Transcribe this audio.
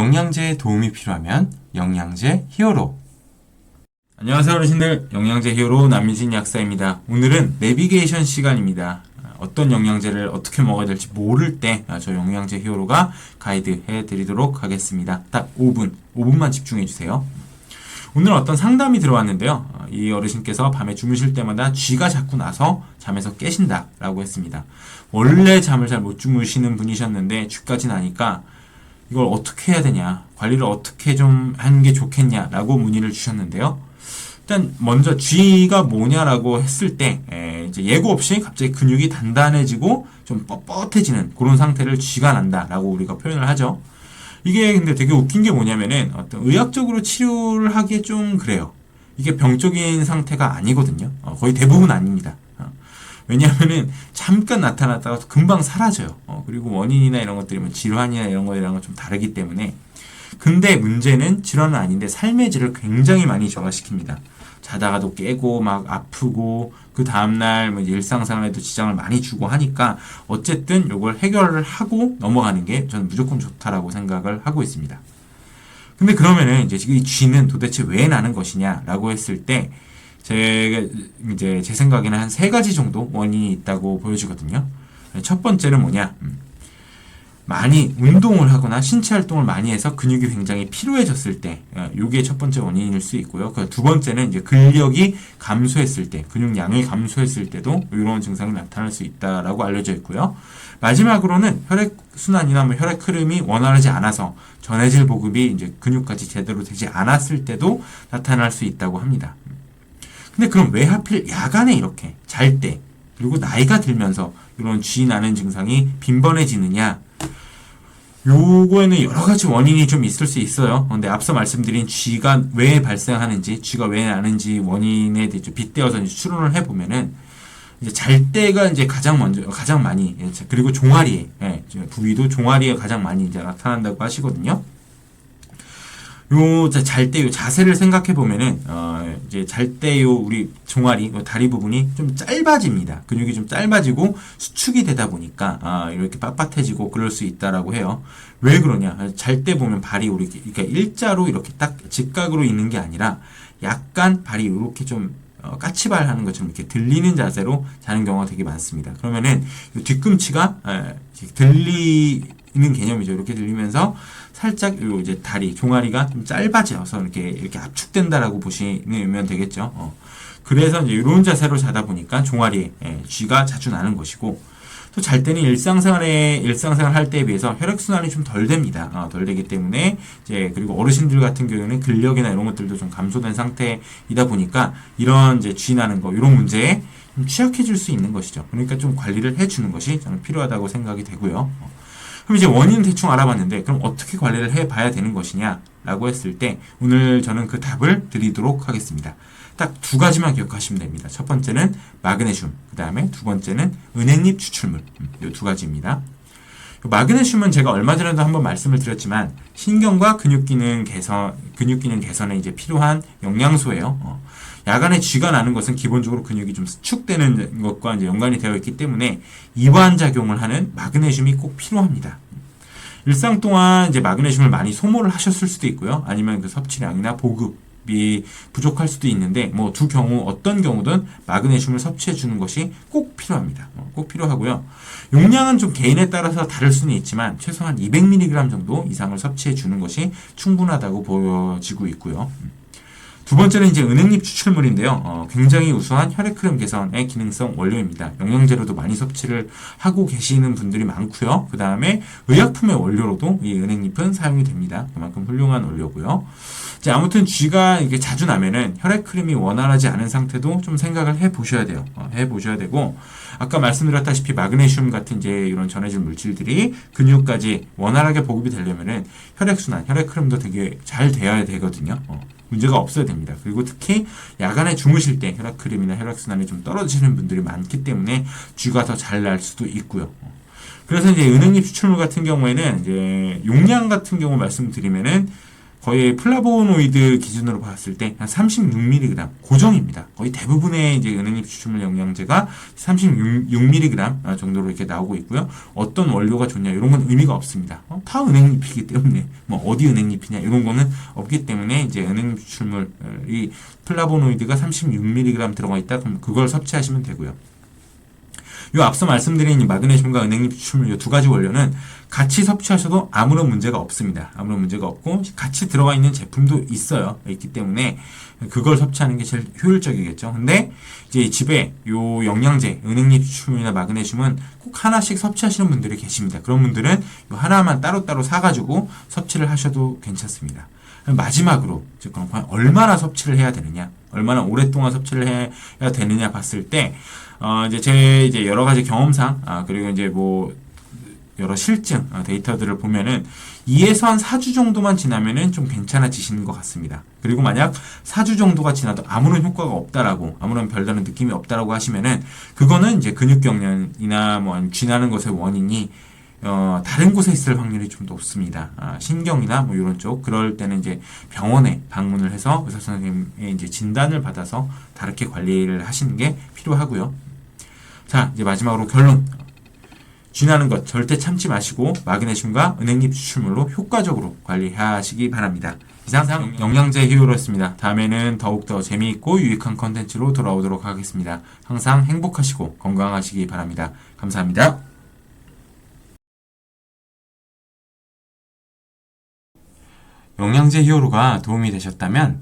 영양제에 도움이 필요하면 영양제 히어로. 안녕하세요 어르신들 영양제 히어로 남민진 약사입니다. 오늘은 내비게이션 시간입니다. 어떤 영양제를 어떻게 먹어야 될지 모를 때 저 영양제 히어로가 가이드 해드리도록 하겠습니다. 딱 5분, 5분만 집중해 주세요. 오늘 어떤 상담이 들어왔는데요. 어, 이 어르신께서 밤에 주무실 때마다 쥐가 자꾸 나서 잠에서 깨신다 라고 했습니다. 원래 잠을 잘 못 주무시는 분이셨는데 쥐까지 나니까 이걸 어떻게 해야 되냐, 관리를 어떻게 좀 하는 게 좋겠냐라고 문의를 주셨는데요. 일단 먼저 쥐가 뭐냐라고 했을 때 에, 이제 예고 없이 갑자기 근육이 단단해지고 좀 뻣뻣해지는 그런 상태를 쥐가 난다라고 우리가 표현을 하죠. 이게 근데 되게 웃긴 게 뭐냐면은 어떤 의학적으로 치료를 하기에 좀 그래요. 이게 병적인 상태가 아니거든요. 어, 거의 대부분 아닙니다. 어. 왜냐하면은 잠깐 나타났다가 금방 사라져요. 어, 그리고 원인이나 이런 것들이 뭐 질환이나 이런 거랑 좀 다르기 때문에 근데 문제는 질환은 아닌데 삶의 질을 굉장히 많이 저하시킵니다. 자다가도 깨고 막 아프고 그 다음날 뭐 일상생활에도 지장을 많이 주고 하니까 어쨌든 이걸 해결을 하고 넘어가는 게 저는 무조건 좋다라고 생각을 하고 있습니다. 근데 그러면은 이제 이 쥐는 도대체 왜 나는 것이냐라고 했을 때 제가 이제 제 생각에는 한 세 가지 정도 원인이 있다고 보여지거든요. 첫 번째는 뭐냐? 음. 많이 운동을 하거나 신체 활동을 많이 해서 근육이 굉장히 피로해졌을 때, 이게 첫 번째 원인일 수 있고요. 그두 번째는 이제 근력이 감소했을 때, 근육량이 감소했을 때도 이런 증상이 나타날 수 있다라고 알려져 있고요. 마지막으로는 혈액 순환이나 뭐 혈액 흐름이 원활하지 않아서 전해질 보급이 이제 근육까지 제대로 되지 않았을 때도 나타날 수 있다고 합니다. 근데 그럼 왜 하필 야간에 이렇게 잘 때, 그리고 나이가 들면서 이런 쥐 나는 증상이 빈번해지느냐? 요거에는 여러 가지 원인이 좀 있을 수 있어요. 근데 앞서 말씀드린 쥐가 왜 발생하는지, 쥐가 왜 나는지 원인에 대해 빗대어서 추론을 해보면은, 이제 잘 때가 이제 가장 먼저, 가장 많이, 예, 그리고 종아리에, 예, 부위도 종아리에 가장 많이 이제 나타난다고 하시거든요. 요, 잘 때 요 자세를 생각해 보면은, 어, 이제 잘 때 요 우리 종아리, 요 다리 부분이 좀 짧아집니다. 근육이 좀 짧아지고 수축이 되다 보니까, 아, 이렇게 빳빳해지고 그럴 수 있다라고 해요. 왜 그러냐? 잘 때 보면 발이 우리, 그러니까 일자로 이렇게 딱 직각으로 있는 게 아니라 약간 발이 이렇게 좀 어, 까치발 하는 것처럼 이렇게 들리는 자세로 자는 경우가 되게 많습니다. 그러면은 뒤꿈치가 에, 들리 는 개념이죠. 이렇게 들리면서 살짝 요 이제 다리 종아리가 좀 짧아져서 이렇게 이렇게 압축된다라고 보시면 되겠죠. 어. 그래서 이제 이런 자세로 자다 보니까 종아리에 예, 쥐가 자주 나는 것이고 또 잘 때는 일상생활에 일상생활 할 때에 비해서 혈액 순환이 좀 덜 됩니다. 어, 덜 되기 때문에 이제 그리고 어르신들 같은 경우에는 근력이나 이런 것들도 좀 감소된 상태이다 보니까 이런 이제 쥐 나는 거 이런 문제에 좀 취약해질 수 있는 것이죠. 그러니까 좀 관리를 해주는 것이 저는 필요하다고 생각이 되고요. 어. 그럼 이제 원인 대충 알아봤는데 그럼 어떻게 관리를 해봐야 되는 것이냐라고 했을 때 오늘 저는 그 답을 드리도록 하겠습니다. 딱 두 가지만 기억하시면 됩니다. 첫 번째는 마그네슘, 그 다음에 두 번째는 은행잎 추출물, 음, 이두 가지입니다. 마그네슘은 제가 얼마 전에도 한번 말씀을 드렸지만 신경과 근육 기능 개선, 근육 기능 개선에 이제 필요한 영양소예요. 어. 야간에 쥐가 나는 것은 기본적으로 근육이 좀 수축되는 것과 이제 연관이 되어 있기 때문에 이완 작용을 하는 마그네슘이 꼭 필요합니다. 일상 동안 이제 마그네슘을 많이 소모를 하셨을 수도 있고요. 아니면 그 섭취량이나 보급이 부족할 수도 있는데 뭐 두 경우 어떤 경우든 마그네슘을 섭취해 주는 것이 꼭 필요합니다. 어, 꼭 필요하고요. 용량은 좀 개인에 따라서 다를 수는 있지만 최소한 200mg 정도 이상을 섭취해 주는 것이 충분하다고 보여지고 있고요. 음. 두 번째는 이제 은행잎 추출물인데요. 어, 굉장히 우수한 혈액 흐름 개선의 기능성 원료입니다. 영양제로도 많이 섭취를 하고 계시는 분들이 많고요. 그 다음에 의약품의 원료로도 이 은행잎은 사용이 됩니다. 그만큼 훌륭한 원료고요. 이제 아무튼 쥐가 이게 자주 나면은 혈액 흐름이 원활하지 않은 상태도 좀 생각을 해 보셔야 돼요. 어, 해 보셔야 되고 아까 말씀드렸다시피 마그네슘 같은 이제 이런 전해질 물질들이 근육까지 원활하게 보급이 되려면은 혈액 순환, 혈액 흐름도 되게 잘 돼야 되거든요. 어. 문제가 없어야 됩니다. 그리고 특히 야간에 주무실 때 혈액크림이나 혈액순환이 좀 떨어지시는 분들이 많기 때문에 쥐가 더 잘 날 수도 있고요. 그래서 이제 은행잎 추출물 같은 경우에는 이제 용량 같은 경우 말씀드리면은 거의 플라보노이드 기준으로 봤을 때 한 36mg 고정입니다. 거의 대부분의 이제 은행잎 추출물 영양제가 36mg 정도로 이렇게 나오고 있고요. 어떤 원료가 좋냐 이런 건 의미가 없습니다. 어, 다 은행잎이기 때문에 뭐 어디 은행잎이냐 이런 거는 없기 때문에 이제 은행잎 추출물이 플라보노이드가 36mg 들어가 있다 그럼 그걸 섭취하시면 되고요. 요 앞서 말씀드린 이 마그네슘과 은행잎 추출물 요두 가지 원료는 같이 섭취하셔도 아무런 문제가 없습니다. 아무런 문제가 없고 같이 들어가 있는 제품도 있어요. 있기 때문에 그걸 섭취하는 게 제일 효율적이겠죠. 근데 이제 집에 요 영양제, 은행잎 추출물이나 마그네슘은 꼭 하나씩 섭취하시는 분들이 계십니다. 그런 분들은 요 하나만 따로따로 사가지고 섭취를 하셔도 괜찮습니다. 마지막으로 즉 그럼 얼마나 섭취를 해야 되느냐, 얼마나 오랫동안 섭취를 해야 되느냐 봤을 때 어, 이제 제 이제 여러 가지 경험상 아 그리고 이제 뭐 여러 실증 아, 데이터들을 보면은 2에서 한 4주 정도만 지나면은 좀 괜찮아지시는 것 같습니다. 그리고 만약 4주 정도가 지나도 아무런 효과가 없다라고 아무런 별다른 느낌이 없다라고 하시면은 그거는 이제 근육 경련이나 뭐 쥐나는 것의 원인이 어, 다른 곳에 있을 확률이 좀 높습니다. 아, 신경이나 뭐 이런 쪽 그럴 때는 이제 병원에 방문을 해서 의사 선생님의 이제 진단을 받아서 다르게 관리를 하시는 게 필요하고요. 자, 이제 마지막으로 결론. 쥐나는 것 절대 참지 마시고 마그네슘과 은행잎 추출물로 효과적으로 관리하시기 바랍니다. 이상 영양제 히어로였습니다. 다음에는 더욱더 재미있고 유익한 컨텐츠로 돌아오도록 하겠습니다. 항상 행복하시고 건강하시기 바랍니다. 감사합니다. 영양제 히어로가 도움이 되셨다면